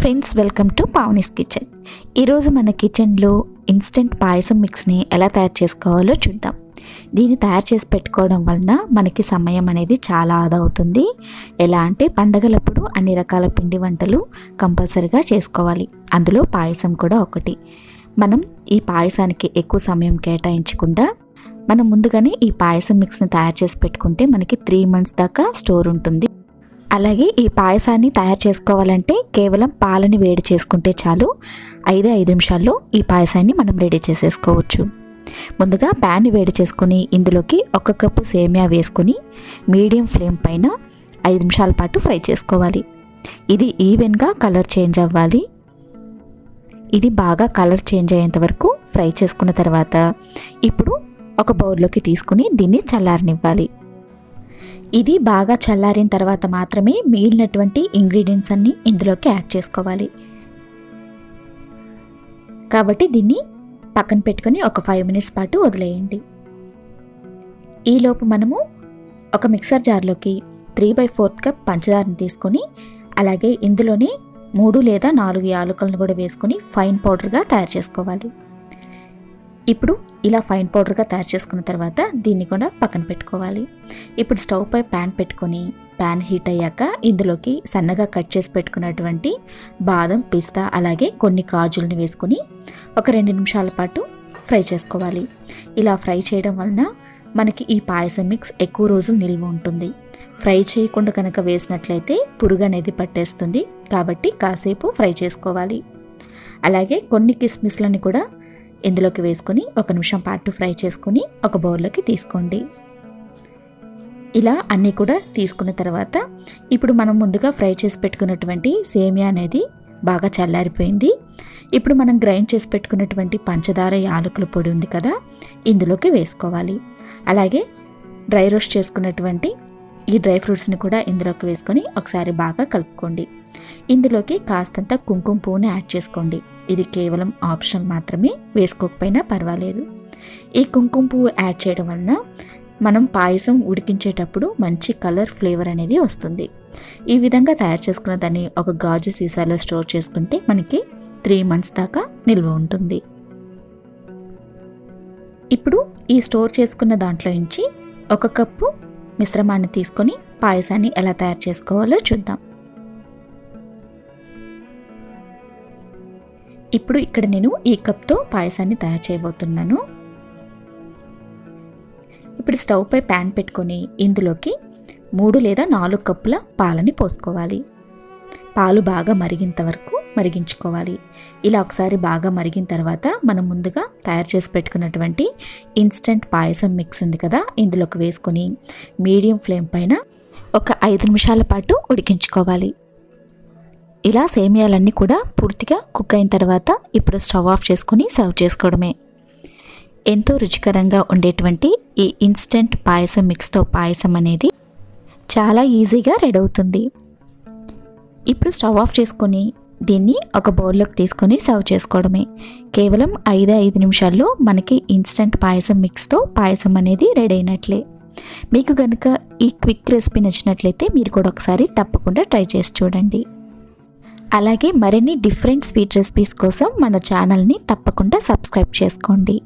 Friends welcome to Pavani's kitchen ఈరోజు మన కిచెన్లో ఇన్స్టెంట్ పాయసం మిక్స్ని ఎలా తయారు చేసుకోవాలో చూద్దాం. దీన్ని తయారు చేసి పెట్టుకోవడం వలన మనకి సమయం అనేది చాలా ఆదా అవుతుంది ఎలా అంటే పండగలప్పుడు అన్ని రకాల పిండి వంటలు కంపల్సరిగా చేసుకోవాలి. అందులో పాయసం కూడా ఒకటి. మనం ఈ పాయసానికి ఎక్కువ సమయం కేటాయించకుండా మనం ముందుగానే ఈ పాయసం మిక్స్ని తయారు చేసి పెట్టుకుంటే మనకి త్రీ మంత్స్ దాకా స్టోర్ ఉంటుంది. అలాగే ఈ పాయసాన్ని తయారు చేసుకోవాలంటే కేవలం పాలని వేడి చేసుకుంటే చాలు. ఐదే ఐదు నిమిషాల్లో ఈ పాయసాన్ని మనం రెడీ చేసేసుకోవచ్చు. ముందుగా ప్యాన్ వేడి చేసుకుని ఇందులోకి ఒక కప్పు సేమియా వేసుకొని మీడియం ఫ్లేమ్ పైన ఐదు నిమిషాల పాటు ఫ్రై చేసుకోవాలి. ఇది ఈవెన్గా కలర్ చేంజ్ అవ్వాలి. ఇది బాగా కలర్ చేంజ్ అయ్యేంత వరకు ఫ్రై చేసుకున్న తర్వాత ఇప్పుడు ఒక బౌల్లోకి తీసుకుని దీన్ని చల్లారనివ్వాలి. ఇది బాగా చల్లారిన తర్వాత మాత్రమే మిగిలినటువంటి ఇంగ్రీడియంట్స్ అన్ని ఇందులోకి యాడ్ చేసుకోవాలి. కాబట్టి దీన్ని పక్కన పెట్టుకొని ఒక ఫైవ్ మినిట్స్ పాటు వదిలేయండి. ఈలోపు మనము ఒక మిక్సర్ జార్లోకి త్రీ బై ఫోర్త్ కప్ పంచదారని తీసుకొని అలాగే ఇందులోనే మూడు లేదా నాలుగు యాలకులను కూడా వేసుకొని ఫైన్ పౌడర్గా తయారు చేసుకోవాలి. ఇప్పుడు ఇలా ఫైన్ పౌడర్గా తయారు చేసుకున్న తర్వాత దీన్ని కూడా పక్కన పెట్టుకోవాలి. ఇప్పుడు స్టవ్ పై ప్యాన్ పెట్టుకొని ప్యాన్ హీట్ అయ్యాక ఇందులోకి సన్నగా కట్ చేసి పెట్టుకున్నటువంటి బాదం పిస్తా అలాగే కొన్ని కాజుల్ని వేసుకొని ఒక రెండు నిమిషాల పాటు ఫ్రై చేసుకోవాలి. ఇలా ఫ్రై చేయడం వలన మనకి ఈ పాయసం మిక్స్ ఎక్కువ రోజులు నిల్వ ఉంటుంది. ఫ్రై చేయకుండా కనుక వేసినట్లయితే పురుగు అనేది పట్టేస్తుంది కాబట్టి కాసేపు ఫ్రై చేసుకోవాలి. అలాగే కొన్ని కిస్మిస్లను కూడా ఇందులోకి వేసుకొని ఒక నిమిషం పాటు ఫ్రై చేసుకొని ఒక బౌల్లోకి తీసుకోండి. ఇలా అన్నీ కూడా తీసుకున్న తర్వాత ఇప్పుడు మనం ముందుగా ఫ్రై చేసి పెట్టుకున్నటువంటి సేమియా అనేది బాగా చల్లారిపోయింది. ఇప్పుడు మనం గ్రైండ్ చేసి పెట్టుకున్నటువంటి పంచదార యాలకుల పొడి ఉంది కదా ఇందులోకి వేసుకోవాలి. అలాగే డ్రై రోస్ట్ చేసుకున్నటువంటి ఈ డ్రై ఫ్రూట్స్ని కూడా ఇందులోకి వేసుకొని ఒకసారి బాగా కలుపుకోండి. ఇందులోకి కాస్తంత కుంకుమ పువ్వుని యాడ్ చేసుకోండి. ఇది కేవలం ఆప్షన్ మాత్రమే వేసుకోకపోయినా పర్వాలేదు. ఈ కుంకుమ పువ్వు యాడ్ చేయడం వలన మనం పాయసం ఉడికించేటప్పుడు మంచి కలర్ ఫ్లేవర్ అనేది వస్తుంది. ఈ విధంగా తయారు చేసుకున్న దాన్ని ఒక గాజు సీసాలో స్టోర్ చేసుకుంటే మనకి త్రీ మంత్స్ దాకా నిల్వ ఉంటుంది. ఇప్పుడు ఈ స్టోర్ చేసుకున్న దాంట్లో నుంచి ఒక కప్పు మిశ్రమాన్ని తీసుకొని పాయసాన్ని ఎలా తయారు చేసుకోవాలో చూద్దాం. ఇప్పుడు ఇక్కడ నేను ఈ కప్తో పాయసాన్ని తయారు చేయబోతున్నాను. ఇప్పుడు స్టవ్ పై ప్యాన్ పెట్టుకొని ఇందులోకి మూడు లేదా నాలుగు కప్పుల పాలని పోసుకోవాలి. పాలు బాగా మరిగేంత వరకు మరిగించుకోవాలి. ఇలా ఒకసారి బాగా మరిగిన తర్వాత మనం ముందుగా తయారు చేసి పెట్టుకున్నటువంటి ఇన్స్టెంట్ పాయసం మిక్స్ ఉంది కదా ఇందులోకి వేసుకొని మీడియం ఫ్లేమ్ పైన ఒక ఐదు నిమిషాల పాటు ఉడికించుకోవాలి. ఇలా సేమియాలన్నీ కూడా పూర్తిగా కుక్ అయిన తర్వాత ఇప్పుడు స్టవ్ ఆఫ్ చేసుకుని సర్వ్ చేసుకోవడమే. ఎంతో రుచికరంగా ఉండేటువంటి ఈ ఇన్స్టెంట్ పాయసం మిక్స్తో పాయసం అనేది చాలా ఈజీగా రెడీ అవుతుంది. ఇప్పుడు స్టవ్ ఆఫ్ చేసుకొని దీన్ని ఒక బౌల్లోకి తీసుకొని సర్వ్ చేసుకోవడమే. కేవలం ఐదు ఐదు నిమిషాల్లో మనకి ఇన్స్టెంట్ పాయసం మిక్స్తో పాయసం అనేది రెడీ అయినట్లే. మీకు కనుక ఈ క్విక్ రెసిపీ నచ్చినట్లయితే మీరు కూడా ఒకసారి తప్పకుండా ట్రై చేసి చూడండి. అలాగే మరిన్ని డిఫరెంట్ స్వీట్ రెసిపీస్ కోసం మన ఛానల్ని తప్పకుండా సబ్స్క్రైబ్ చేసుకోండి.